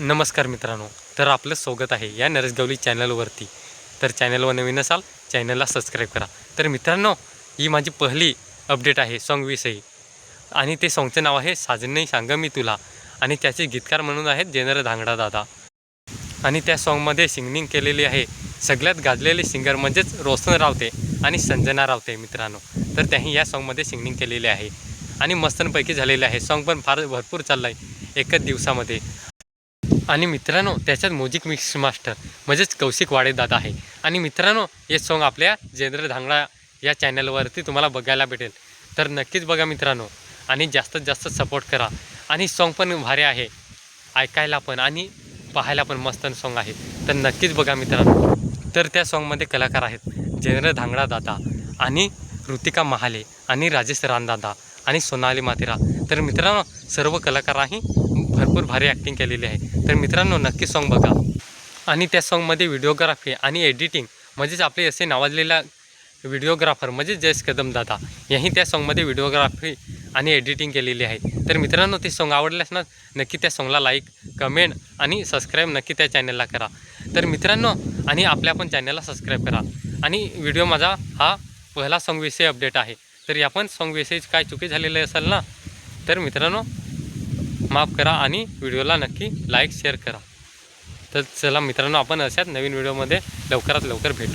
नमस्कार मित्रांनो तर आपलं स्वागत आहे या नरसगवली चॅनलवरती. तर चॅनलवर नवीन असाल चॅनलला सबस्क्राईब करा. तर मित्रांनो ही माझी पहिली अपडेट आहे सॉन्गविषयी आणि ते सॉन्गचं नाव आहे साजन सांग मी तुला. आणि त्याचे गीतकार म्हणून आहेत जेनर धांगडा दादा. आणि त्या सॉन्गमध्ये सिंगिंग केलेली आहे सगळ्यात गाजलेले सिंगर म्हणजेच रोशन रावते आणि संजना रावते मित्रांनो. तर त्यांनी या सॉन्गमध्ये सिंगिंग केलेली आहे. आणि मस्तनपैकी झालेले आहे. सॉन्ग पण फार भरपूर चाललं आहे एकच दिवसामध्ये. आणि मित्रांनो त्याच्यात म्युझिक मिक्स मास्टर म्हणजेच कौशिक वाडेदादा आहे. आणि मित्रांनो हे सॉन्ग आपल्या जेंद्र धांगडा या चॅनलवरती तुम्हाला बघायला भेटेल. तर नक्कीच बघा मित्रांनो आणि जास्तीत जास्त सपोर्ट करा. आणि सॉन्ग पण भारी आहे. ऐकायला पण आणि पाहायला पण मस्त सॉन्ग आहे. तर नक्कीच बघा मित्रांनो. तर त्या सॉन्गमध्ये कलाकार आहेत जेंद्र धांगडा दादा आणि ऋतिका महाले आणि राजेश रानदादा आणि सोनाली मातेरा. तर मित्रांनो सर्व कलाकारांनी भरपूर भारी ॲक्टिंग केलेली आहे. तर मित्रांनो नक्की सॉन्ग बघा. आणि त्या सॉन्गमध्ये व्हिडिओग्राफी आणि एडिटिंग म्हणजेच आपले असे नावाजलेला व्हिडिओग्राफर म्हणजे जयेश कदम दादा यांनी त्या सॉन्गमध्ये व्हिडिओग्राफी आणि एडिटिंग केलेली आहे. तर मित्रांनो ते सॉन्ग आवडल्यास ना नक्की त्या सॉन्गला लाईक कमेंट आणि सबस्क्राईब नक्की त्या चॅनलला करा. तर मित्रांनो आणि आपल्या पण चॅनलला सबस्क्राईब करा. आणि व्हिडिओ माझा हा पहिला सॉन्गविषयी अपडेट आहे. तर या पण सॉन्गविषयी काय चुकी झालेली असेल ना तर मित्रांनो माफ करा आणि व्हिडिओला नक्की लाईक शेअर करा. तर चला मित्रांनो आपण अशाच नवीन व्हिडिओमध्ये लवकरात लवकर भेटू.